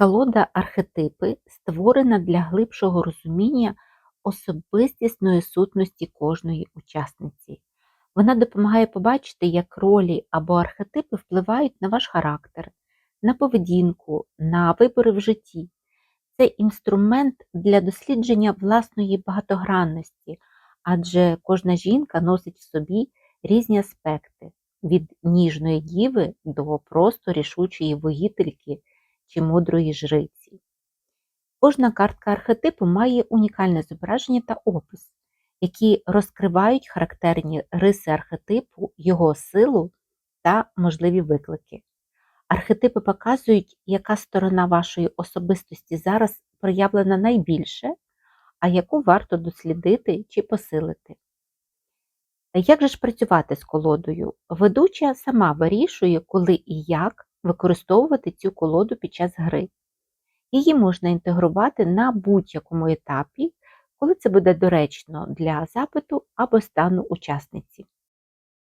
Колода архетипи створена для глибшого розуміння особистісної сутності кожної учасниці. Вона допомагає побачити, як ролі або архетипи впливають на ваш характер, на поведінку, на вибори в житті. Це інструмент для дослідження власної багатогранності, адже кожна жінка носить в собі різні аспекти від ніжної діви до просто рішучої воїтельки чи мудрої жриці. Кожна картка архетипу має унікальне зображення та опис, які розкривають характерні риси архетипу, його силу та можливі виклики. Архетипи показують, яка сторона вашої особистості зараз проявлена найбільше, а яку варто дослідити чи посилити. Як же ж працювати з колодою? Ведуча сама вирішує, коли і як використовувати цю колоду під час гри. Її можна інтегрувати на будь-якому етапі, коли це буде доречно для запиту або стану учасниці.